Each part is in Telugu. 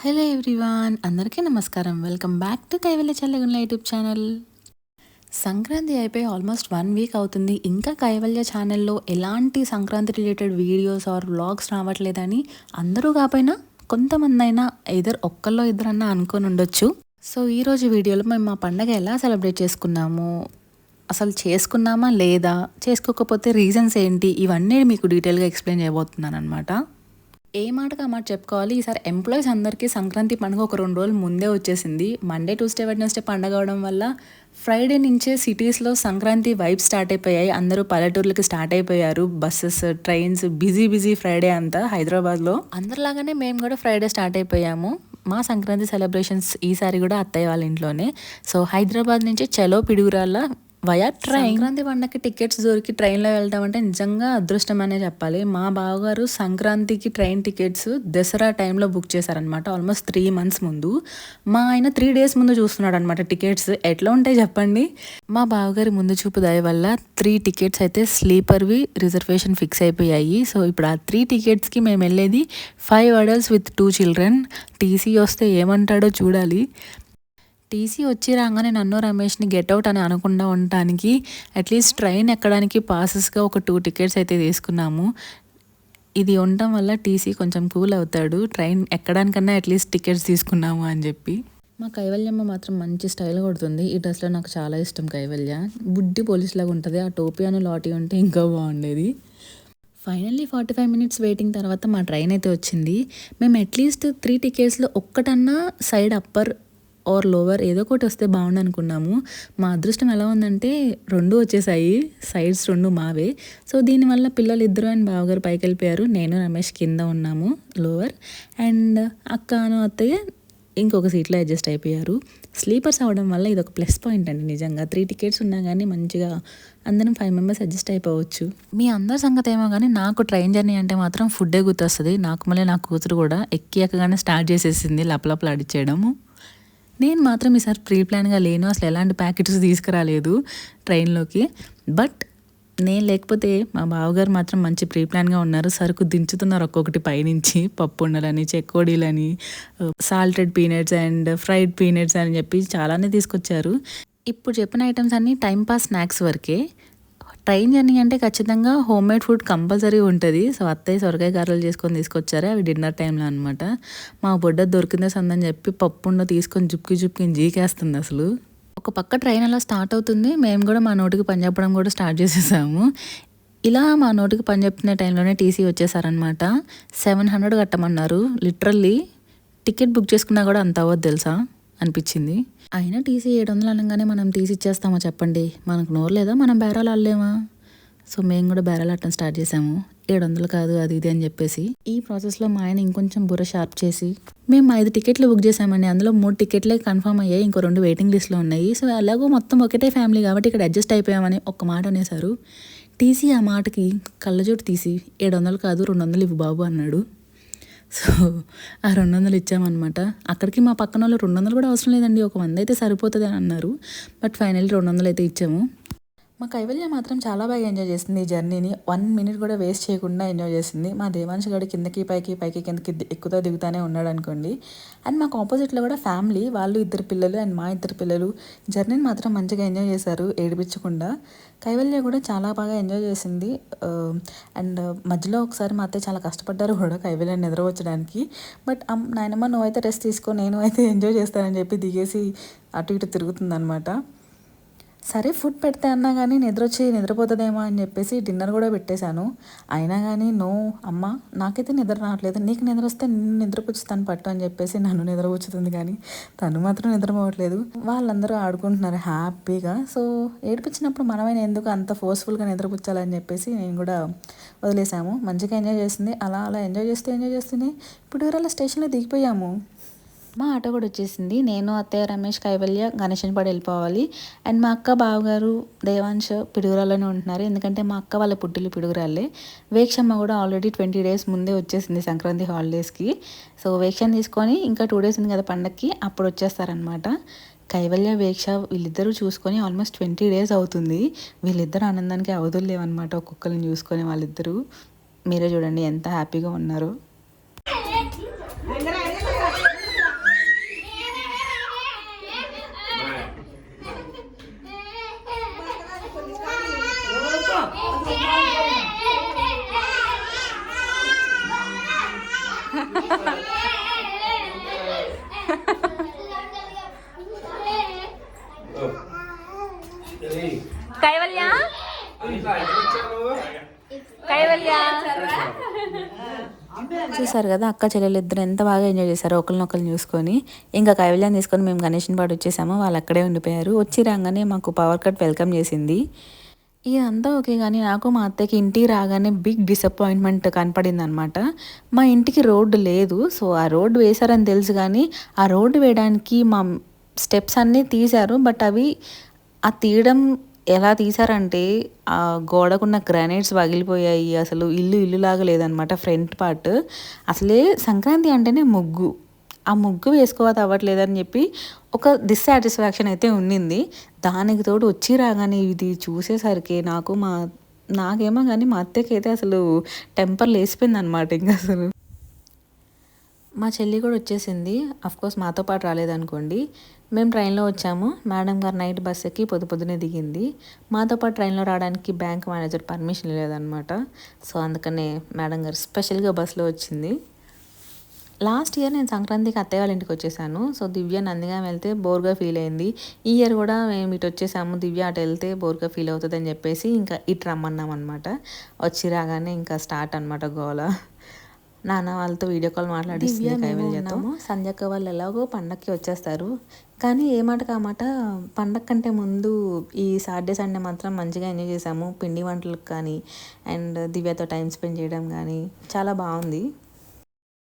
హలో ఎవ్రీవాన్ అందరికీ నమస్కారం. Welcome back to Kaivalya Challagundla YouTube channel. Sankranti అయిపోయి ఆల్మోస్ట్ వన్ వీక్ అవుతుంది. ఇంకా కైవల్య ఛానల్లో ఎలాంటి Sankranti related videos or vlogs రావట్లేదని అందరూ కాకపోయినా కొంతమంది అయినా ఇద్దరు ఒక్కళ్ళో ఇద్దరన్నా అనుకొని ఉండొచ్చు. సో ఈరోజు వీడియోలో మేము మా పండగ ఎలా సెలబ్రేట్ చేసుకున్నాము? అసలు చేసుకున్నామా లేదా? చేసుకోకపోతే రీజన్స్ ఏంటి? ఇవన్నీ మీకు డీటెయిల్గా ఎక్స్ప్లెయిన్ చేయబోతున్నాను అనమాట ఏ మాటగా మాట చెప్పుకోవాలి? ఈసారి ఎంప్లాయీస్ అందరికీ సంక్రాంతి పండుగ ఒక రెండు రోజులు ముందే వచ్చేసింది. మండే ట్యూస్డే వెడ్నెస్డే పండుగ అవడం వల్ల ఫ్రైడే నుంచే సిటీస్లో సంక్రాంతి వైబ్ స్టార్ట్ అయిపోయాయి. అందరూ పల్లెటూర్లకి స్టార్ట్ అయిపోయారు. Buses trains busy busy Friday అంతా హైదరాబాద్లో. అందరిలాగానే మేము కూడా ఫ్రైడే స్టార్ట్ అయిపోయాము. మా సంక్రాంతి సెలబ్రేషన్స్ ఈసారి కూడా అత్తయ్య వాళ్ళ ఇంట్లోనే. సో హైదరాబాద్ నుంచి చలో పిడుగురాళ్ళ వయా ట్రైన్ సంక్రాంతి పండగకి టికెట్స్ దొరికి ట్రైన్లో వెళ్తాం అంటే నిజంగా అదృష్టం అనే చెప్పాలి. మా బావగారు సంక్రాంతికి ట్రైన్ టికెట్స్ దసరా టైంలో బుక్ చేశారనమాట ఆల్మోస్ట్ త్రీ మంత్స్ ముందు. మా ఆయన త్రీ డేస్ ముందు చూస్తున్నాడు అనమాట టికెట్స్ ఎట్లా ఉంటాయి చెప్పండి? మా బావగారి ముందు చూపు దయ వల్ల త్రీ టికెట్స్ అయితే స్లీపర్వి రిజర్వేషన్ ఫిక్స్ అయిపోయాయి. సో ఇప్పుడు ఆ త్రీ టికెట్స్కి మేము వెళ్ళేది five adults with two children TC వస్తే ఏమంటాడో చూడాలి. టీసీ వచ్చి రాగానే నన్ను రమేష్ని గెట్ అవుట్ అని అనకుండా ఉండటానికి అట్లీస్ట్ ట్రైన్ ఎక్కడానికి పాసెస్గా ఒక టూ టికెట్స్ అయితే తీసుకున్నాము. ఇది ఉండటం వల్ల టీసీ కొంచెం కూల్ అవుతాడు. ట్రైన్ ఎక్కడానికన్నా అట్లీస్ట్ టికెట్స్ తీసుకున్నాము అని చెప్పి. మా కైవల్యమ్మ మాత్రం మంచి స్టైల్ కొడుతుంది. ఈ డ్రెస్లో నాకు చాలా ఇష్టం కైవల్య. బుడ్డి పోలీస్ లాగా ఉంటుంది. ఆ టోపీ అని లాటీ ఉంటే ఇంకా బాగుండేది. Finally forty five minutes waiting తర్వాత మా ట్రైన్ అయితే వచ్చింది. మేము అట్లీస్ట్ త్రీ టికెట్స్లో ఒక్కటన్నా సైడ్ అప్పర్ ఆర్ లోవర్ ఏదో ఒకటి వస్తే బాగుండు అనుకున్నాము. మా అదృష్టం ఎలా ఉందంటే రెండు వచ్చేసాయి. సైడ్స్ రెండు మావే. సో దీనివల్ల పిల్లలు ఇద్దరు అండ్ బావగారు పైకి వెళ్ళిపోయారు. నేను రమేష్ కింద ఉన్నాము లోవర్ అండ్ అక్కను అత్తయ్య ఇంకొక సీట్లో అడ్జస్ట్ అయిపోయారు. స్లీపర్స్ అవడం వల్ల ఇది ఒక ప్లస్ పాయింట్ అండి నిజంగా. త్రీ టికెట్స్ ఉన్నా కానీ మంచిగా అందరం ఫైవ్ మెంబర్స్ అడ్జస్ట్ అయిపోవచ్చు. మీ అందరి సంగతి ఏమో కానీ నాకు ట్రైన్ జర్నీ అంటే మాత్రం ఫుడ్డే గుర్తొస్తుంది. నాకు మళ్ళీ నా కూతురు కూడా ఎక్కి ఎక్కగానే స్టార్ట్ చేసేసింది లపలపలు అడిచేయడము నేను మాత్రం ఈసారి ప్రీ ప్లాన్గా లేను. అసలు ఎలాంటి ప్యాకెట్స్ తీసుకురాలేదు ట్రైన్లోకి. బట్ నేను లేకపోతే మా బావగారు మాత్రం మంచి ప్రీ ప్లాన్గా ఉన్నారు. సరుకు దించుతున్నారు ఒక్కొక్కటి పైనుంచి. పప్పు ఉండలని చెక్కోడీలని salted peanuts and fried peanuts అని చెప్పి చాలానే తీసుకొచ్చారు. ఇప్పుడు చెప్పిన ఐటమ్స్ అన్నీ టైంపాస్ స్నాక్స్ వరకే. ట్రైన్ జర్నీ అంటే ఖచ్చితంగా హోమ్ మేడ్ ఫుడ్ కంపల్సరీ ఉంటుంది. సో అత్తయ్య సొరకాయ గారెలు చేసుకొని తీసుకొచ్చారు. అవి డిన్నర్ టైంలో అనమాట మా బొడ్డ దొరికిందే సందని చెప్పి పప్పుండ తీసుకొని జుప్కి జుప్కి జీకేస్తుంది అసలు. ఒక పక్క ట్రైన్ అలా స్టార్ట్ అవుతుంది. మేము కూడా మా నోటికి పని చెప్పడం కూడా స్టార్ట్ చేసేసాము. ఇలా మా నోటికి పని చెప్తున్న టైంలోనే టీసీ వచ్చేసారనమాట సెవెన్ హండ్రెడ్ కట్టమన్నారు. లిటరల్లీ టికెట్ బుక్ చేసుకున్నా కూడా అంత అవ్వదు తెలుసా? అనిపించింది. అయినా టీసీ ఏడు వందలు అనగానే మనం తీసి ఇచ్చేస్తామా చెప్పండి? మనకు నోరు లేదా? మనం బేరాలు అల్లేమా సో మేము కూడా బేరాలు అట్టడం స్టార్ట్ చేసాము ఏడు వందలు కాదు అది ఇది అని చెప్పేసి. ఈ ప్రాసెస్లో మా ఆయన ఇంకొంచెం బుర్ర షార్ప్ చేసి మేము ఐదు టికెట్లు బుక్ చేసామండి అందులో మూడు టికెట్లే కన్ఫర్మ్ అయ్యాయి ఇంకో రెండు వెయిటింగ్ లిస్ట్లో ఉన్నాయి. సో అలాగో మొత్తం ఒకటే ఫ్యామిలీ కాబట్టి ఇక్కడ అడ్జస్ట్ అయిపోయామని ఒక్క మాట అనేసారు టీసీ ఆ మాటకి కళ్ళజోటు తీసి ఏడు వందలు కాదు రెండు వందలు ఇవ్వు బాబు అన్నాడు. సో ఆ రెండు వందలు ఇచ్చామన్నమాట. అక్కడికి మా పక్కన వాళ్ళు రెండు వందలు కూడా అవసరం లేదండి. ఒక వంద అయితే సరిపోతుంది అని అన్నారు. బట్ ఫైనల్ రెండు వందలు అయితే ఇచ్చాము. మా కైవల్య మాత్రం చాలా బాగా ఎంజాయ్ చేసింది ఈ జర్నీని వన్ మినిట్ కూడా వేస్ట్ చేయకుండా ఎంజాయ్ చేసింది. మా దేవాంశ్ గడి కిందకి పైకి పైకి కిందకి ఎక్కుతా దిగుతానే ఉన్నాడు అనుకోండి. అండ్ మాకు ఆపోజిట్లో కూడా ఫ్యామిలీ వాళ్ళు ఇద్దరు పిల్లలు అండ్ మా ఇద్దరు పిల్లలు జర్నీని మాత్రం మంచిగా ఎంజాయ్ చేశారు ఏడిపించకుండా. కైవల్య కూడా చాలా బాగా ఎంజాయ్ చేసింది. అండ్ మధ్యలో ఒకసారి మా అత్తయ్య చాలా కష్టపడ్డారు కూడా కైవల్యం నిద్ర వచ్చడానికి బట్ నాయనమ్మ నువ్వైతే రెస్ట్ తీసుకో నేను అయితే ఎంజాయ్ చేస్తానని చెప్పి దిగేసి అటు ఇటు తిరుగుతుందనమాట సరే ఫుడ్ పెడితే అన్నా కానీ నిద్ర వచ్చి నిద్రపోతుందేమో అని చెప్పేసి డిన్నర్ కూడా పెట్టేశాను. అయినా కానీ నో అమ్మ నాకైతే నిద్ర రావట్లేదు. నీకు నిద్ర వస్తే నిన్ను నిద్రపుచ్చుతాను పట్టు అని చెప్పేసి నన్ను నిద్రపుచ్చుతుంది కానీ తను మాత్రం నిద్రపోవట్లేదు. వాళ్ళందరూ ఆడుకుంటున్నారు హ్యాపీగా. సో ఏడిపించినప్పుడు మనమైనా ఎందుకు అంత ఫోర్స్ఫుల్గా నిద్రపుచ్చాలని చెప్పేసి నేను కూడా వదిలేసాము మంచిగా ఎంజాయ్ చేసింది. అలా అలా ఎంజాయ్ చేస్తూ ఎంజాయ్ చేస్తుంది ఇప్పుడు స్టేషన్లో దిగిపోయాము. మా ఆటో కూడా వచ్చేసింది. నేను అత్తయ్య రమేష్ కైవల్య గణేషన్ పడి వెళ్ళిపోవాలి. అండ్ మా అక్క బావగారు దేవాంశ్ పిడుగురాల్లోనే ఉంటున్నారు. ఎందుకంటే మా అక్క వాళ్ళ పుట్టిలు పిడుగురాళ్ళే. వేక్షమ్మ కూడా ఆల్రెడీ ట్వంటీ డేస్ ముందే వచ్చేసింది సంక్రాంతి హాలిడేస్కి సో వేక్షను తీసుకొని ఇంకా టూ డేస్ ఉంది కదా పండక్కి అప్పుడు వచ్చేస్తారనమాట కైవల్య వేక్ష వీళ్ళిద్దరూ చూసుకొని ఆల్మోస్ట్ ట్వంటీ డేస్ అవుతుంది. వీళ్ళిద్దరు ఆనందానికి అవధులు లేవన్నమాట ఒక్కొక్కరిని చూసుకొని వాళ్ళిద్దరూ. మీరే చూడండి ఎంత హ్యాపీగా ఉన్నారు. కైవల్య? కైవల్య? చూసారు కదా అక్క చెల్లెలు ఇద్దరు ఎంత బాగా ఎంజాయ్ చేశారు ఒకరిని ఒకరిని చూసుకొని. ఇంకా కైవల్యాన్ని తీసుకొని మేము గణేషన్ పాడు వచ్చేసాము వాళ్ళు అక్కడే ఉండిపోయారు. వచ్చి రాగానే మాకు పవర్ కట్ వెల్కమ్ చేసింది. ఇదంతా ఓకే కానీ నాకు మా అత్తయ్యకి ఇంటికి రాగానే బిగ్ డిసప్పాయింట్మెంట్ కనపడింది అనమాట మా ఇంటికి రోడ్డు లేదు సో ఆ రోడ్డు వేశారని తెలుసు కానీ ఆ రోడ్డు వేయడానికి మా స్టెప్స్ అన్నీ తీశారు బట్ అవి ఆ తీయడం ఎలా తీసారంటే ఆ గోడకున్న గ్రానైట్స్ పగిలిపోయాయి అసలు ఇల్లు ఇల్లులాగా లేదనమాట ఫ్రంట్ పార్ట్ అసలే సంక్రాంతి అంటేనే ముగ్గు. ఆ ముగ్గు వేసుకోవాలి అవ్వట్లేదని చెప్పి ఒక డిస్సాటిస్ఫాక్షన్ అయితే ఉండింది దానికి తోడు వచ్చి రాగానే ఇది చూసేసరికి నాకు మా నాకేమో కానీ మా అత్తకి అయితే అసలు టెంపర్ లేసిపోయింది అనమాట ఇంకా అసలు. మా చెల్లి కూడా వచ్చేసింది. కోర్స్ మాతో పాటు రాలేదనుకోండి. మేము ట్రైన్లో వచ్చాము. మేడం గారు నైట్ బస్ ఎక్కి పొద్దు పొద్దునే దిగింది. మాతో పాటు ట్రైన్లో రావడానికి బ్యాంక్ మేనేజర్ పర్మిషన్ లేదనమాట సో అందుకనే మేడం గారు స్పెషల్గా బస్సులో వచ్చింది. లాస్ట్ ఇయర్ నేను సంక్రాంతికి అత్తయ్య వాళ్ళ ఇంటికి వచ్చేసాను. సో దివ్య నందిగా వెళ్తే బోర్గా ఫీల్ అయింది. ఈ ఇయర్ కూడా మేము ఇటు వచ్చేసాము. దివ్య అటు వెళ్తే బోర్గా ఫీల్ అవుతుంది అని చెప్పేసి ఇంకా ఇటు రమ్మన్నాం అనమాట వచ్చి రాగానే ఇంకా స్టార్ట్ అనమాట గోల. నాన్న వాళ్ళతో వీడియో కాల్ మాట్లాడిస్తుంది సంధ్యక్క వాళ్ళు ఎలాగో పండక్కి వచ్చేస్తారు. కానీ ఏ మాట కామాట పండగ కంటే ముందు ఈ సాటర్డే సండే మాత్రం మంచిగా ఎంజాయ్ చేసాము పిండి వంటలకు కానీ అండ్ దివ్యతో టైం స్పెండ్ చేయడం కానీ చాలా బాగుంది.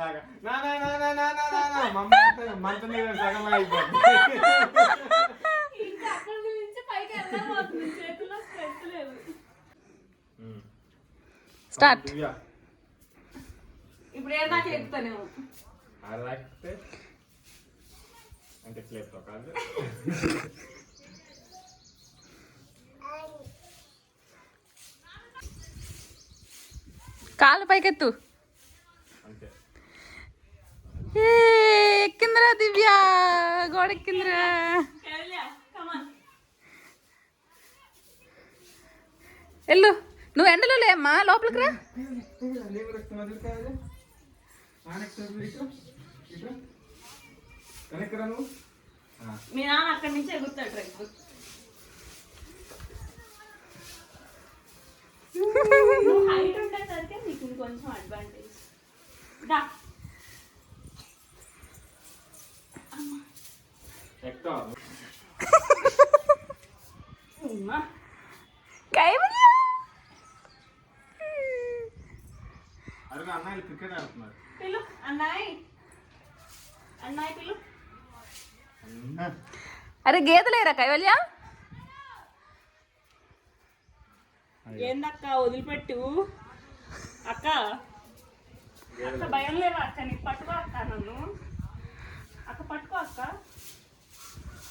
అమ్మాయిలాగా నా నా నా నా నా నా నా నా. మమ్మీ నీళ్ళు సగం అయిపోయింది ఇంకా అక్కడి నుంచి పైకి వెళ్ళబోతుంది. చేతిలో స్ట్రెస్ లేదు. స్టార్ట్ ఇప్పుడు ఏ దాకా ఎక్కుతానేమో అలాగే అంటే ప్లేట్తో కాదు. కాలు పైకెత్తు. ఎక్కిందిరా దివ్య గోడ ఎక్కిందిరా కమాన్ వెళ్ళు నువ్వు ఎండలో లేమ్మా లోపలికి రా. మీ నాన్న అక్కడి నుంచి హైట్ ఉండేసరికి నీకు ఇంకొంచెం అడ్వాంటేజ్ దా. ఎక్కుతావా క్రికెట్ ఆడుతున్నారు పిలు అన్నాయ్ అన్నాయ్ పిలు అరే గేదలేరా కైవల్య? ఏందక్క వదిలిపెట్టు. అక్క అక్క భయం లేవా అక్క? నీకు పట్టుకో అక్క నన్ను. అక్క పట్టుకో అక్క.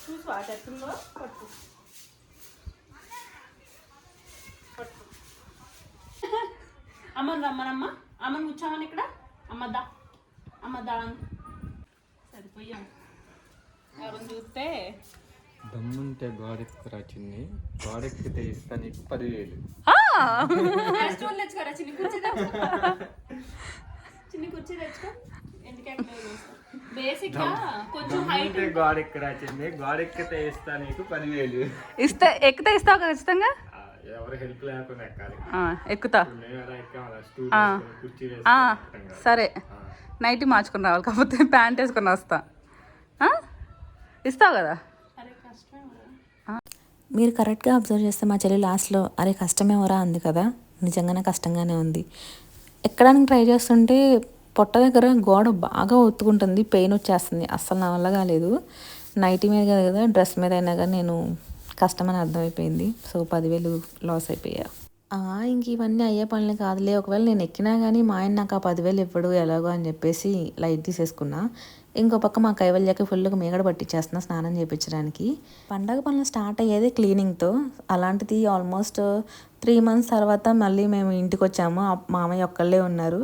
చూసు అటు ఎత్తుందో పట్టుకో పట్టుకో అమ్మని రమ్మనమ్మ. అమ్మని కూర్చోమని ఇక్కడ. అమ్మద్దా అమ్మద్దా సరిపోయాం. ఎవరిని చూస్తే? దమ్ముంటే గోడెక్కురా చిన్ని. గోడెక్కితే ఇస్తా నీకు పదివేలు. చిన్ని. కుర్చీ తెచ్చుకో. చిన్ని కుర్చీ తెచ్చుకో. ఎందుకంటే బేసిక్గా కొంచెం హైట్ దమ్ముంటే గోడెక్కరా చిన్ని గోడెక్కితే ఇస్తా నీకు పదివేలు ఇస్తే ఎక్కితే ఇస్తావు ఖచ్చితంగా? ఆ, ఎవరు హెల్ప్ లేకుండా ఎక్కాలి. ఆ, ఎక్కుతా. కుర్చీ. సరే. నైట్ మార్చుకుని రావాలి కాకపోతే ప్యాంట్ వేసుకొని వస్తా. ఆ? ఇస్తావు కదా? మీరు కరెక్ట్గా అబ్జర్వ్ చేస్తే మా చెల్లి లాస్ట్లో అరే కష్టమేమోరా అంది కదా. నిజంగానే కష్టంగానే ఉంది. ఎక్కడానికి ట్రై చేస్తుంటే పొట్ట దగ్గర గోడ బాగా ఒత్తుకుంటుంది పెయిన్ వచ్చేస్తుంది. అస్సలు నా వల్ల కాలేదు. నైటీ మీద కాదు కదా డ్రెస్ మీద అయినా కానీ నేను కష్టమని అర్థమైపోయింది. సో పదివేలు లాస్ అయిపోయా. ఇంక ఇవన్నీ అయ్యే పనులు కాదులే. ఒకవేళ నేను ఎక్కినా కానీ మా ఆయన నాకు ఆ పదివేలు ఇవ్వడు ఎలాగో అని చెప్పేసి లైట్ తీసేసుకున్నా. ఇంకో పక్క మా కైవల్యకి ఫుల్గా మీగడ పట్టించేస్తున్నా స్నానం చేయించడానికి పండగ పనులు స్టార్ట్ అయ్యేది క్లీనింగ్తో. అలాంటిది ఆల్మోస్ట్ త్రీ మంత్స్ తర్వాత మళ్ళీ మేము ఇంటికి వచ్చాము మామయ్య ఒక్కళ్ళే ఉన్నారు.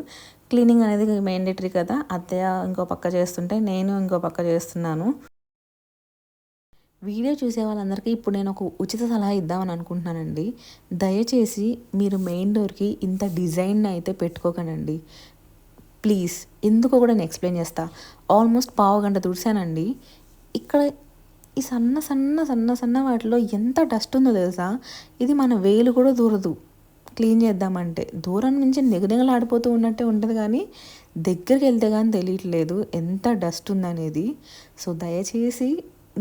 క్లీనింగ్ అనేది మ్యాండేటరీ కదా. అత్తయ్య ఇంకో పక్క చేస్తుంటే నేను ఇంకో పక్క చేస్తున్నాను. వీడియో చూసే వాళ్ళందరికీ ఇప్పుడు నేను ఒక ఉచిత సలహా ఇద్దామని అనుకుంటున్నానండి. దయచేసి మీరు మెయిన్ డోర్కి ఇంత డిజైన్ అయితే పెట్టుకోకండి. ప్లీజ్ ఎందుకో కూడా నేను ఎక్స్ప్లెయిన్ చేస్తా. ఆల్మోస్ట్ పావు గంట తుడిసానండి ఇక్కడ ఈ సన్న సన్న సన్న సన్న వాటిలో ఎంత డస్ట్ ఉందో తెలుసా? ఇది మన వేలు కూడా దూరదు. క్లీన్ చేద్దామంటే. దూరం నుంచి నిగనిగలాడిపోతూ ఉన్నట్టే ఉంటుంది కానీ దగ్గరికి వెళ్తే కానీ తెలియట్లేదు ఎంత డస్ట్ ఉందనేది. సో దయచేసి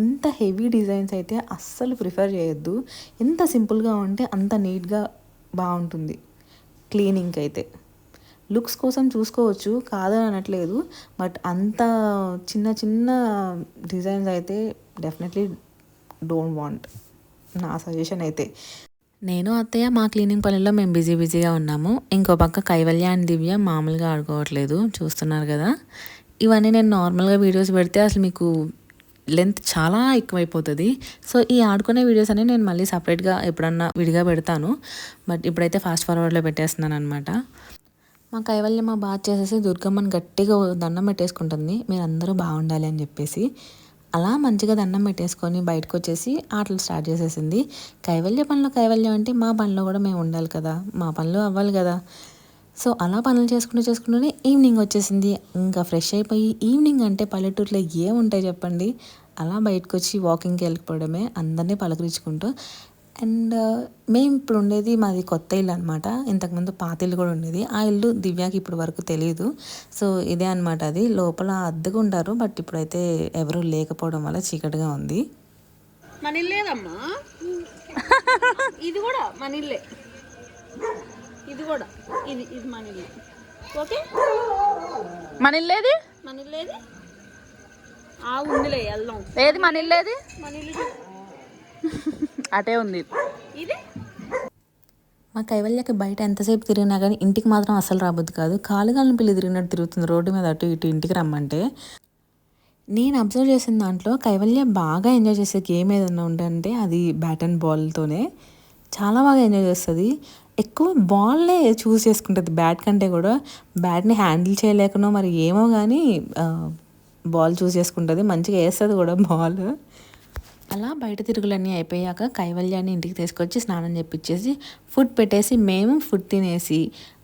ఇంత హెవీ డిజైన్స్ అయితే అస్సలు ప్రిఫర్ చేయొద్దు. ఎంత సింపుల్గా ఉంటే అంత నీట్గా బాగుంటుంది క్లీనింగ్కి అయితే. లుక్స్ కోసం చూసుకోవచ్చు కాదని అనట్లేదు. బట్ అంత చిన్న చిన్న డిజైన్స్ అయితే డెఫినెట్లీ డోంట్ వాంట్. నా సజెషన్ అయితే. నేను అత్తయ్య మా క్లీనింగ్ పనుల్లో మేము బిజీ బిజీగా ఉన్నాము. ఇంకో పక్క కైవల్య అండ్ దివ్య మామూలుగా ఆడుకోవట్లేదు. చూస్తున్నారు కదా. ఇవన్నీ నేను నార్మల్గా వీడియోస్ పెడితే అసలు మీకు లెంత్ చాలా ఎక్కువైపోతుంది. సో ఈ ఆడుకునే వీడియోస్ అనేవి నేను మళ్ళీ సపరేట్గా ఎప్పుడన్నా విడిగా పెడతాను. బట్ ఇప్పుడైతే ఫాస్ట్ ఫార్వర్డ్లో పెట్టేస్తున్నాను అనమాట మా కైవల్యం మా బాగా చేసేసి దుర్గమ్మని గట్టిగా దండం పెట్టేసుకుంటుంది. మీరు అందరూ బాగుండాలి అని చెప్పేసి. అలా మంచిగా దండం పెట్టేసుకొని బయటకు వచ్చేసి ఆటలు స్టార్ట్ చేసేసింది. కైవల్య పనులు కైవల్యం అంటే మా పనిలో కూడా మేము ఉండాలి కదా మా పనులు అవ్వాలి కదా. సో అలా పనులు చేసుకుంటూ చేసుకుంటూనే ఈవినింగ్ వచ్చేసింది. ఇంకా ఫ్రెష్ అయిపోయి ఈవినింగ్ అంటే పల్లెటూరులో ఏముంటాయి చెప్పండి? అలా బయటకు వచ్చి వాకింగ్కి వెళ్ళిపోవడమే అందరినీ పలకరించుకుంటూ అండ్ మేము ఇప్పుడు ఉండేది మాది కొత్త ఇల్లు అనమాట ఇంతకుముందు పాత ఇల్లు కూడా ఉండేది. ఆ ఇల్లు దివ్యాకి ఇప్పుడు వరకు తెలియదు సో ఇదే అనమాట అది. లోపల అద్దెగా ఉంటారు. బట్ ఇప్పుడైతే ఎవరూ లేకపోవడం వల్ల చీకటిగా ఉంది. మన ఇల్లేదమ్మా. ఇది కూడా మన ఇల్లే. ఇది కూడా. ఇది ఇది మన ఇల్లు. ఓకే? మన ఇల్లేది? మన ఇల్లేది? ఆ ఉందిలే వెళ్దాం. ఏది మన ఇల్లేది? మన ఇల్లు అటే ఉంది. ఇది? మా కైవల్యకి బయట ఎంతసేపు తిరిగినా కానీ ఇంటికి మాత్రం అసలు రాబోద్దు కాదు. కాలుగాలను పిల్లి తిరిగినట్టు తిరుగుతుంది రోడ్డు మీద అటు ఇటు ఇంటికి రమ్మంటే. నేను అబ్జర్వ్ చేసిన దాంట్లో కైవల్య బాగా ఎంజాయ్ చేసే గేమ్ ఏదైనా ఉందంటే అది బ్యాట్ అండ్ బాల్తోనే చాలా బాగా ఎంజాయ్ చేస్తుంది. ఎక్కువ బాల్నే చూస్ చేసుకుంటుంది బ్యాట్ కంటే కూడా. బ్యాట్ని హ్యాండిల్ చేయలేకనో మరి ఏమో కానీ బాల్ చూస్ చేసుకుంటుంది. మంచిగా వేస్తుంది కూడా బాల్. అలా బయట తిరుగులన్నీ అయిపోయాక కైవల్యాన్ని ఇంటికి తీసుకొచ్చి స్నానం చేపించేసి ఫుడ్ పెట్టేసి మేము ఫుడ్ తినేసి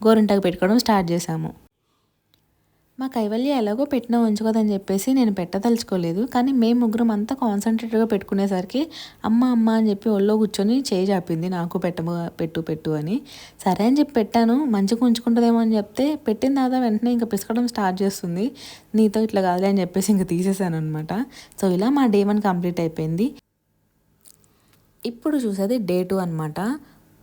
గోరింటాకు పెట్టుకోవడం స్టార్ట్ చేసాము. మా కైవల్య ఎలాగో పెట్టినా ఉంచుకోదని చెప్పేసి నేను పెట్టదలుచుకోలేదు. కానీ మేము ముగ్గురం అంతా కాన్సన్ట్రేట్గా పెట్టుకునేసరికి అమ్మ అమ్మ అని చెప్పి ఒళ్ళో కూర్చొని చేయి చాపింది నాకు పెట్టము పెట్టు పెట్టు అని. సరే అని చెప్పి పెట్టాను. మంచిగా ఉంచుకుంటుందేమో అని చెప్తే పెట్టిన తర్వాత వెంటనే ఇంకా పిసకడం స్టార్ట్ చేస్తుంది. నీతో ఇట్లా కాదులే అని చెప్పేసి ఇంకా తీసేసాను అనమాట సో ఇలా మా డే వన్ కంప్లీట్ అయిపోయింది. ఇప్పుడు చూసేది డే టూ అనమాట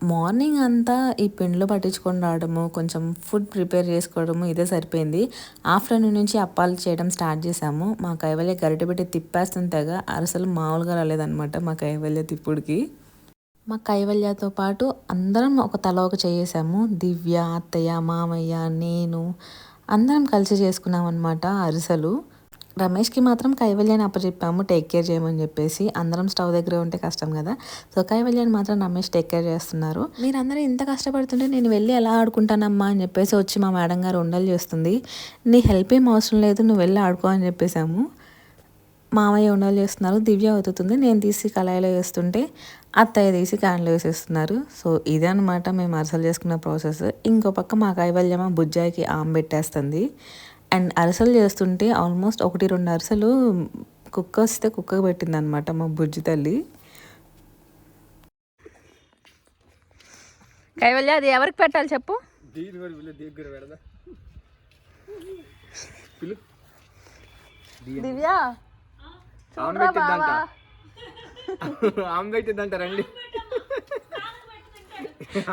మార్నింగ్ అంతా ఈ పిండ్లు పట్టించుకొని రావడము కొంచెం ఫుడ్ ప్రిపేర్ చేసుకోవడము ఇదే సరిపోయింది. ఆఫ్టర్నూన్ నుంచి అప్పాలు చేయడం స్టార్ట్ చేసాము మా కైవల్య గరిటబెట్టి తిప్పేస్తుంది తెగ. అసలు మామూలుగా రాలేదనమాట మా కైవల్య తిప్పుడికి. మా కైవల్యతో పాటు అందరం ఒక తల ఒక చేసాము దివ్య అత్తయ్య మామయ్య నేను అందరం కలిసి చేసుకున్నాం అనమాట అరిసెలు. రమేష్కి మాత్రం కైవల్యాన్ని అప్పచెప్పాము టేక్ కేర్ చేయమని చెప్పేసి. అందరం స్టవ్ దగ్గర ఉంటే కష్టం కదా. సో కైవల్యాన్ని మాత్రం రమేష్ టేక్ కేర్ చేస్తున్నారు. మీరందరూ ఇంత కష్టపడుతుంటే నేను వెళ్ళి ఎలా ఆడుకుంటానమ్మా అని చెప్పేసి వచ్చి మా మేడం గారు ఉండలు చేస్తుంది. నీ హెల్ప్ ఏం అవసరం లేదు నువ్వు వెళ్ళి ఆడుకో అని చెప్పేసాము. మామయ్య ఉండలు చేస్తున్నారు దివ్య అవుతుంది నేను తీసి కళాయిలో వేస్తుంటే అత్తయ్య తీసి క్యాన్లో వేసేస్తున్నారు. సో ఇదే అనమాట మేము అరసలు చేసుకున్న ప్రాసెస్ ఇంకో పక్క మా కైవల్యమ బుజ్జాయికి ఆమ్ పెట్టేస్తుంది. అండ్ అరసలు చేస్తుంటే ఆల్మోస్ట్ ఒకటి రెండు అరసలు కుక్క వస్తే కుక్కకు పెట్టింది అనమాట మా బుజ్జి తల్లి. కైవల్య అది ఎవరికి పెట్టాలి చెప్పు? దివ్య? ఆమె పెట్టిద్దంట రండి.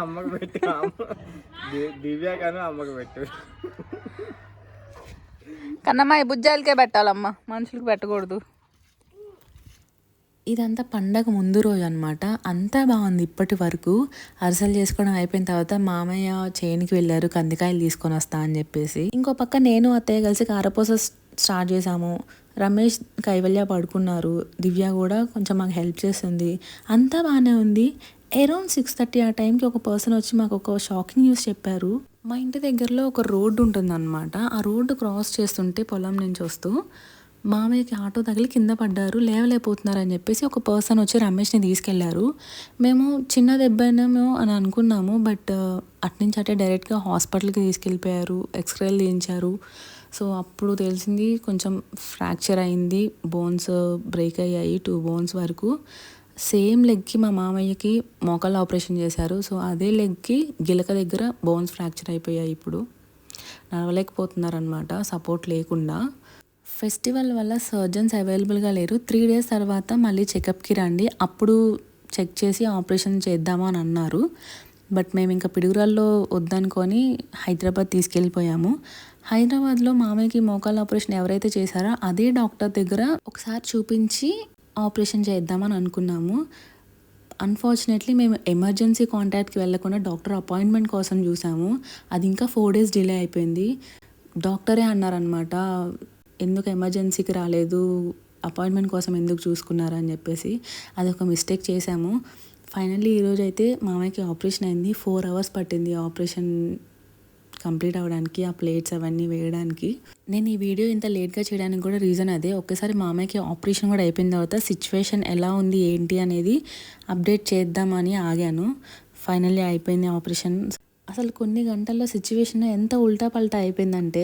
అమ్మకు పెట్టి దివ్య కాను అమ్మకు పెట్టు. కన్నమ్మ ఈ బుజ్జాయిలకే పెట్టాలమ్మా. మనుషులకు పెట్టకూడదు. ఇదంతా పండగ ముందు రోజు అనమాట అంతా బాగుంది ఇప్పటి వరకు. అరిసెలు చేసుకోవడం అయిపోయిన తర్వాత మామయ్య చేనికి వెళ్ళారు కందికాయలు తీసుకొని వస్తా అని చెప్పేసి. ఇంకో పక్క నేను అత్తయ్య కలిసి కారపూస స్టార్ట్ చేశాము. రమేష్ కైవల్య పడుకున్నారు. దివ్య కూడా కొంచెం మాకు హెల్ప్ చేస్తుంది. అంతా బాగానే ఉంది. అరౌండ్ సిక్స్ థర్టీ ఆ టైంకి ఒక పర్సన్ వచ్చి మాకు ఒక షాకింగ్ న్యూస్ చెప్పారు. మా ఇంటి దగ్గరలో ఒక రోడ్డు ఉంటుందన్నమాట. ఆ రోడ్డు క్రాస్ చేస్తుంటే పొలం నుంచి వస్తూ మామయ్యకి ఆటో తగిలి కింద పడ్డారు. లేవలేకపోతున్నారు అని చెప్పేసి ఒక పర్సన్ వచ్చి రమేష్ని తీసుకెళ్ళారు. మేము చిన్న దెబ్బనేమో అని అనుకున్నాము. బట్ అట్నుంచి అటే డైరెక్ట్గా హాస్పిటల్కి తీసుకెళ్ళిపోయారు. ఎక్స్రేలు తీయించారు. సో అప్పుడు తెలిసింది కొంచెం ఫ్రాక్చర్ అయింది. బోన్స్ బ్రేక్ అయ్యాయి. టూ బోన్స్ వరకు. సేమ్ లెగ్కి మా మామయ్యకి మోకాళ్ళ ఆపరేషన్ చేశారు. సో అదే లెగ్కి గిలక దగ్గర బోన్స్ ఫ్రాక్చర్ అయిపోయాయి ఇప్పుడు. నడవలేకపోతున్నారనమాట సపోర్ట్ లేకుండా. ఫెస్టివల్ వల్ల సర్జన్స్ అవైలబుల్గా లేరు. త్రీ డేస్ తర్వాత మళ్ళీ చెకప్కి రండి అప్పుడు చెక్ చేసి ఆపరేషన్ చేద్దామా అని అన్నారు. బట్ మేము ఇంకా పిడుగురాల్లో వద్దనుకొని హైదరాబాద్ తీసుకెళ్ళిపోయాము. హైదరాబాద్లో మామయ్యకి మోకాళ్ళ ఆపరేషన్ ఎవరైతే చేశారో అదే డాక్టర్ దగ్గర ఒకసారి చూపించి ఆపరేషన్ చేద్దామని అనుకున్నాము. అన్ఫార్చునేట్లీ మేము ఎమర్జెన్సీ కాంటాక్ట్కి వెళ్ళకుండా డాక్టర్ అపాయింట్మెంట్ కోసం చూసాము. అది ఇంకా ఫోర్ డేస్ డిలే అయిపోయింది. డాక్టరే అన్నారనమాట ఎందుకు ఎమర్జెన్సీకి రాలేదు? అపాయింట్మెంట్ కోసం ఎందుకు చూసుకున్నారు? అని చెప్పేసి. అది ఒక మిస్టేక్ చేశాము ఫైనల్లీ ఈరోజు అయితే మామయ్యకి ఆపరేషన్ అయింది. ఫోర్ అవర్స్ పట్టింది ఆపరేషన్ కంప్లీట్ అవ్వడానికి ఆ ప్లేట్స్ అవన్నీ వేయడానికి. నేను ఈ వీడియో ఇంత లేట్గా చేయడానికి కూడా రీజన్ అదే. ఒక్కసారి మామయ్యకి ఆపరేషన్ కూడా అయిపోయిన తర్వాత సిచ్యువేషన్ ఎలా ఉంది ఏంటి అనేది అప్డేట్ చేద్దామని ఆగాను. ఫైనల్లీ అయిపోయింది ఆపరేషన్. అసలు కొన్ని గంటల్లో సిచ్యువేషన్ ఎంత ఉల్టా పల్టా అయిపోయిందంటే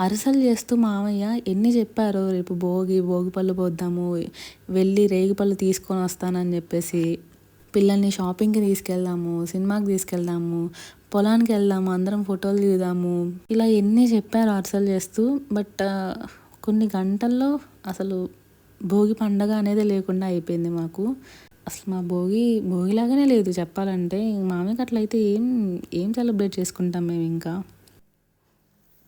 అరసలు చేస్తూ మామయ్య ఎన్ని చెప్పారో రేపు భోగి భోగి పళ్ళు పోద్దాము వెళ్ళి రేగి పళ్ళు తీసుకొని వస్తానని చెప్పేసి పిల్లల్ని షాపింగ్కి తీసుకెళ్దాము సినిమాకి తీసుకెళ్దాము పొలానికి వెళ్దాము అందరం ఫోటోలు దిగుదాము. ఇలా ఎన్ని చెప్పారు అర్సలు చేస్తూ బట్ కొన్ని గంటల్లో అసలు భోగి పండగ అనేది లేకుండా అయిపోయింది మాకు. అసలు మా భోగి భోగిలాగానే లేదు చెప్పాలంటే. మామయ్యకి అట్లయితే ఏం ఏం సెలబ్రేట్ చేసుకుంటాం మేము ఇంకా?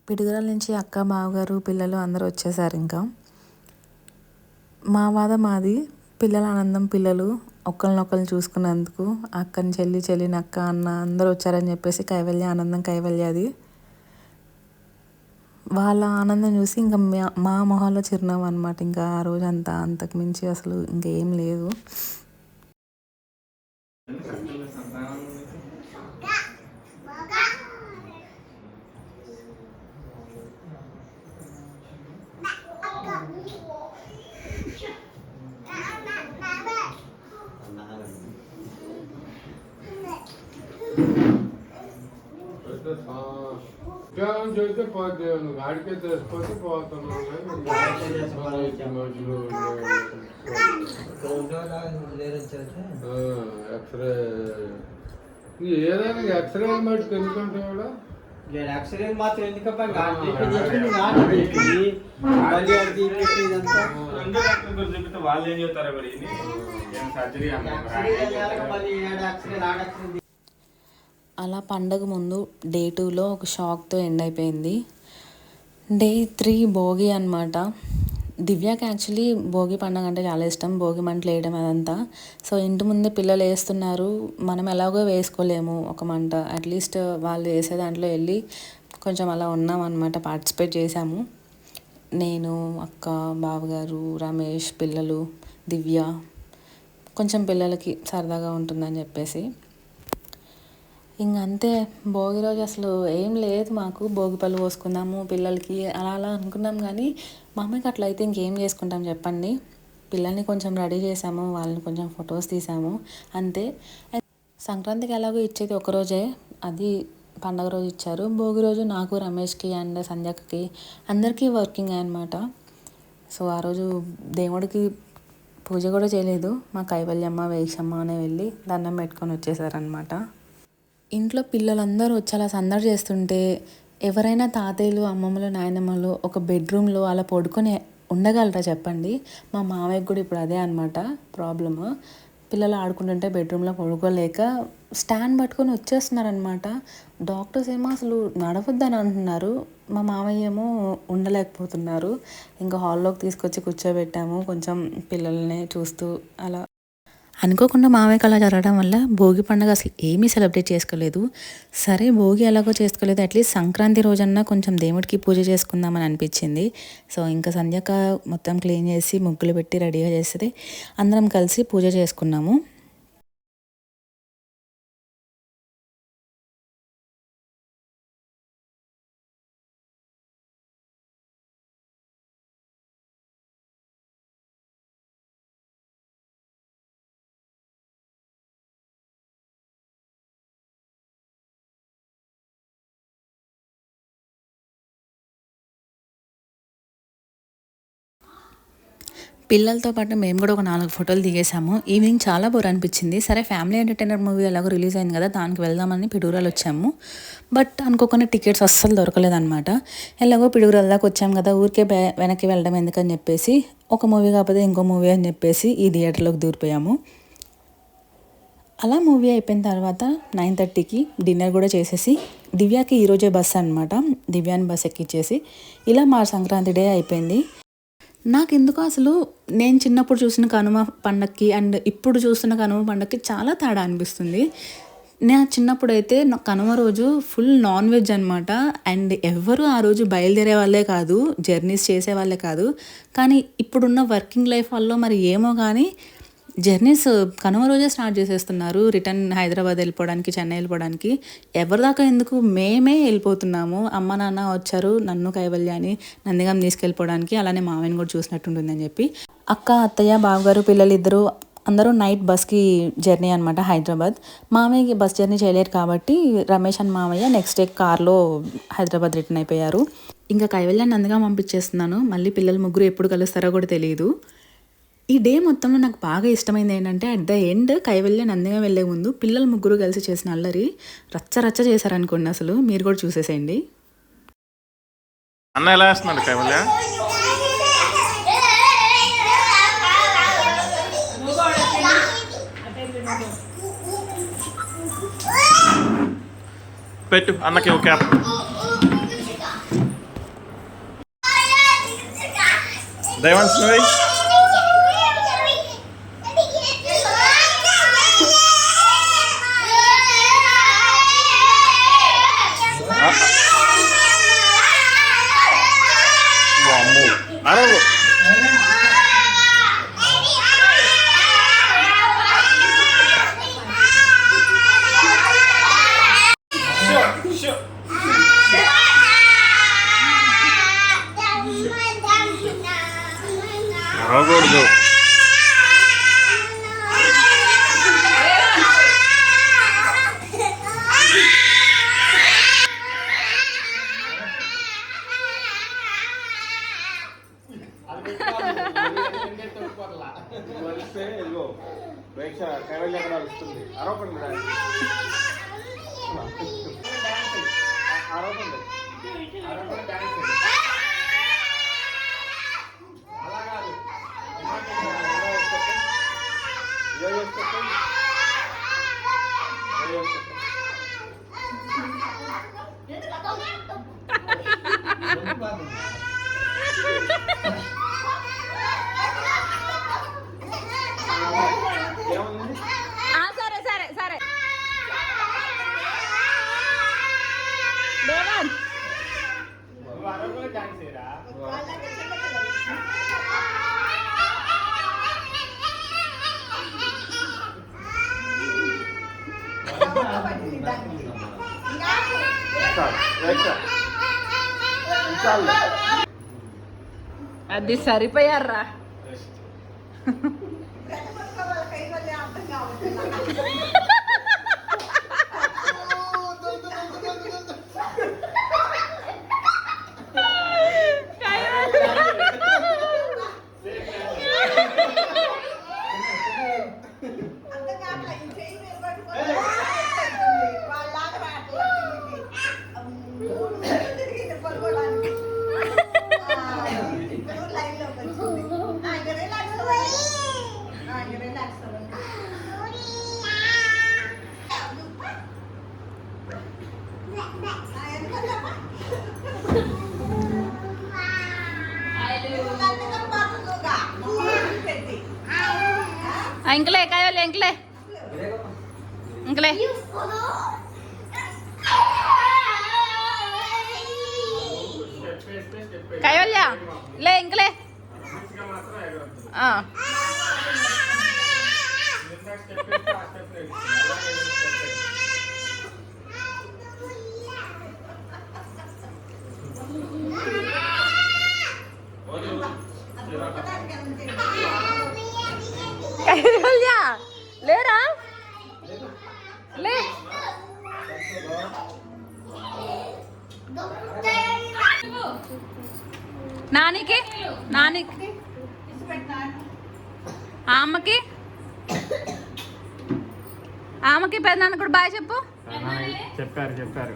పిడుగురాల నుంచి అక్క బావగారు పిల్లలు అందరూ వచ్చేసారు ఇంకా. మా వాద మాది పిల్లల ఆనందం పిల్లలు ఒకరినొకరు చూసుకున్నందుకు అక్కని చెల్లి చెల్లిని అక్క అన్న అందరూ వచ్చారని చెప్పేసి కైవల్య ఆనందం కైవల్యది వాళ్ళ ఆనందం చూసి ఇంకా మా మా మొహాల్లో చిరునవ్వు అనమాట ఇంకా ఆ రోజు అంతా అంతకు మించి అసలు ఇంకేం లేదు. ఉద్యోగం చేస్తే పోతే నువ్వు గాడికే చేసుకొని పోతున్నావు మనుషులు ఎక్స్రే ఏదైనా ఎక్స్రే మట్టి తెలుసుకుంటే కూడా మాత్రం అది ఇది ఇదంతా చెప్తే వాళ్ళు ఏం చెప్తారు మరి సర్జరీ అలా పండగ ముందు డే టూలో ఒక షాక్తో ఎండ్ అయిపోయింది. డే త్రీ భోగి అనమాట దివ్యాకి యాక్చువల్లీ భోగి పండగ అంటే చాలా ఇష్టం. భోగి మంటలు వేయడం అదంతా. సో ఇంటి ముందే పిల్లలు వేస్తున్నారు. మనం ఎలాగో వేసుకోలేము ఒక మంట. అట్లీస్ట్ వాళ్ళు వేసే దాంట్లో వెళ్ళి కొంచెం అలా ఉన్నాం అనమాట పార్టిసిపేట్ చేశాము. నేను అక్క బావగారు రమేష్ పిల్లలు దివ్య కొంచెం పిల్లలకి సరదాగా ఉంటుందని చెప్పేసి. ఇంక అంతే భోగి రోజు అసలు ఏం లేదు మాకు. భోగి పళ్ళు పోసుకుందాము పిల్లలకి అలా అలా అనుకున్నాం కానీ మా అమ్మకి అట్లా అయితే ఇంకేం చేసుకుంటాం చెప్పండి. పిల్లల్ని కొంచెం రెడీ చేసాము వాళ్ళని కొంచెం ఫొటోస్ తీసాము అంతే. సంక్రాంతికి ఎలాగో ఇచ్చేది ఒక రోజే అది పండగ రోజు ఇచ్చారు. భోగి రోజు నాకు రమేష్కి అండ్ సంధ్యకి అందరికీ వర్కింగ్ అనమాట సో ఆ రోజు దేవుడికి పూజ కూడా చేయలేదు. మా కైవల్యమ్మ వేషమ్మ అనే వెళ్ళి దండం పెట్టుకొని వచ్చేసారనమాట ఇంట్లో పిల్లలందరూ వచ్చి అలా సందడి చేస్తుంటే ఎవరైనా తాతయ్యలు అమ్మమ్మలు నాయనమ్మలు ఒక బెడ్రూమ్లో అలా పడుకొని ఉండగలరా చెప్పండి? మా మామయ్యకి కూడా ఇప్పుడు అదే అనమాట ప్రాబ్లమ్. పిల్లలు ఆడుకుంటుంటే బెడ్రూమ్లో పడుకోలేక స్టాండ్ పట్టుకొని వచ్చేస్తున్నారనమాట డాక్టర్స్ ఏమో అసలు నడవద్దని అంటున్నారు. మా మామయ్య ఏమో ఉండలేకపోతున్నారు. ఇంకా హాల్లోకి తీసుకొచ్చి కూర్చోబెట్టాము. కొంచెం పిల్లల్ని చూస్తూ అలా అనుకోకుండా మామయ్యకు అలా జరగడం వల్ల భోగి పండుగ అసలు ఏమీ సెలబ్రేట్ చేసుకోలేదు. సరే భోగి ఎలాగో చేసుకోలేదు. అట్లీస్ట్ సంక్రాంతి రోజన్నా కొంచెం దేవుడికి పూజ చేసుకుందామని అనిపించింది. సో ఇంకా సంధ్యక మొత్తం క్లీన్ చేసి ముగ్గులు పెట్టి రెడీగా చేస్తే అందరం కలిసి పూజ చేసుకున్నాము. పిల్లలతో పాటు మేము కూడా ఒక నాలుగు ఫోటోలు దిగేసాము ఈవినింగ్ చాలా బోర్ అనిపించింది. సరే ఫ్యామిలీ ఎంటర్టైనర్ మూవీ ఎలాగో రిలీజ్ అయింది కదా దానికి వెళ్దామని పిడుగురాలు వచ్చాము. బట్ అనుకోకుండా టికెట్స్ అస్సలు దొరకలేదన్నమాట. ఎలాగో పిడుగురాల దాకా వచ్చాం కదా ఊరికే వెనక్కి వెళ్ళడం ఎందుకని చెప్పేసి ఒక మూవీ కాకపోతే ఇంకో మూవీ అని చెప్పేసి ఈ థియేటర్లోకి దూరిపోయాము. అలా మూవీ అయిపోయిన తర్వాత నైన్ థర్టీకి డిన్నర్ కూడా చేసేసి దివ్యాకి ఈరోజే బస్ అనమాట దివ్యాని బస్ ఎక్కిచ్చేసి ఇలా మా సంక్రాంతి డే అయిపోయింది. నాకెందుకో అసలు నేను చిన్నప్పుడు చూసిన కనుమ పండక్కి అండ్ ఇప్పుడు చూస్తున్న కనుమ పండక్కి చాలా తేడా అనిపిస్తుంది. నా చిన్నప్పుడు అయితే నా కనుమ రోజు ఫుల్ నాన్ వెజ్ అనమాట అండ్ ఎవరు ఆ రోజు బయలుదేరే వాళ్ళే కాదు జర్నీస్ చేసే వాళ్ళే కాదు. కానీ ఇప్పుడున్న వర్కింగ్ లైఫ్ వల్ల మరి ఏమో కానీ జర్నీస్ కనుమ రోజే స్టార్ట్ చేసేస్తున్నారు. రిటర్న్ హైదరాబాద్ వెళ్ళిపోవడానికి చెన్నై వెళ్ళిపోవడానికి. ఎవరి దాకా ఎందుకు మేమే వెళ్ళిపోతున్నాము. అమ్మ నాన్న వచ్చారు నన్ను కైవల్యాన్ని నందిగం తీసుకెళ్ళిపోవడానికి. అలానే మామయ్యని కూడా చూసినట్టుంటుందని చెప్పి. అక్క అత్తయ్య బావగారు పిల్లలు ఇద్దరు అందరూ నైట్ బస్కి జర్నీ అనమాట హైదరాబాద్. మామయ్యకి బస్ జర్నీ చేయలేరు కాబట్టి రమేష్ అండ్ మామయ్య నెక్స్ట్ డే కార్లో హైదరాబాద్ రిటర్న్ అయిపోయారు. ఇంకా కైవల్యాన్ని నందిగా పంపించేస్తున్నాను. మళ్ళీ పిల్లలు ముగ్గురు ఎప్పుడు కలుస్తారో కూడా తెలియదు. ఈ డే మొత్తంలో నాకు బాగా ఇష్టమైంది ఏంటంటే అట్ ద ఎండ్ కైవల్య నందిగా వెళ్ళే ముందు పిల్లలు ముగ్గురు కలిసి చేసిన అల్లరి రచ్చ రచ్చ చేశారనుకోండి అసలు. మీరు కూడా చూసేసేయండి. అన్న ఎలా వేస్తున్నాడు కైవల్య? పెట్టు అన్నకి ఒక క్యాప్. దైవాన్స్ అరవకూడదు అది సరిపోయారా లేరా? లే. నానికి నానికి. ఆ అమ్మకి ఆ అమ్మకి పెద్దనాన్న కూడా బాయ్ చెప్పు. చెప్పారు చెప్పారు.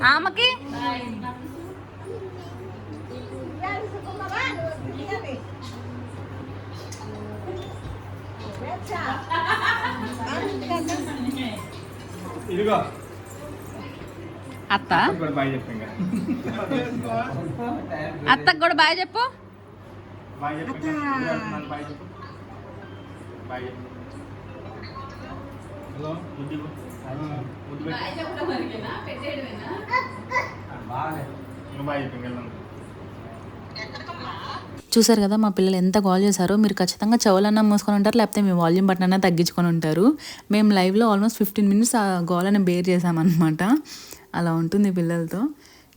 ఆ అమ్మకి ఇదిగో. అత్త? అత్తకు కూడా బాయ్ చెప్పు హలో చూసారు కదా మా పిల్లలు ఎంత కాల్ చేశారో? మీరు ఖచ్చితంగా చెవులన్నా మూసుకొని ఉంటారు లేకపోతే మీ వాల్యూమ్ బటన్ అన్నా తగ్గించుకొని ఉంటారు. మేము లైవ్లో ఆల్మోస్ట్ ఫిఫ్టీన్ మినిట్స్ ఆ గోలని బేర్ చేసామన్నమాట అలా ఉంటుంది పిల్లలతో.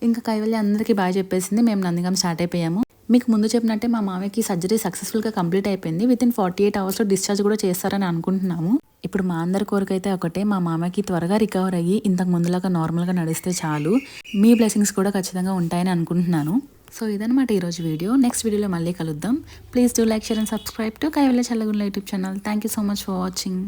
ఇంకా కైవల్య అందరికీ బాగా చెప్పేసింది మేము నందిగం స్టార్ట్ అయిపోయాము. మీకు ముందు చెప్పినట్టే మా మామయ్యకి సర్జరీ సక్సెస్ఫుల్గా కంప్లీట్ అయిపోయింది. విత్ ఇన్ ఫార్టీ ఎయిట్ అవర్స్లో డిశ్చార్జ్ కూడా చేస్తారని అనుకుంటున్నాము. ఇప్పుడు మా అందరి కోరికైతే ఒకటే మా మామకి త్వరగా రికవర్ అయ్యి ఇంతకు ముందులాగా నార్మల్గా నడిస్తే చాలు. మీ బ్లెస్సింగ్స్ కూడా ఖచ్చితంగా ఉంటాయని అనుకుంటున్నాను. సో ఇదనమాట ఈరోజు వీడియో నెక్స్ట్ వీడియోలో మళ్ళీ కలుద్దాం. Please do like share and subscribe to Kaivalya Challagundla YouTube channel thank you so much for watching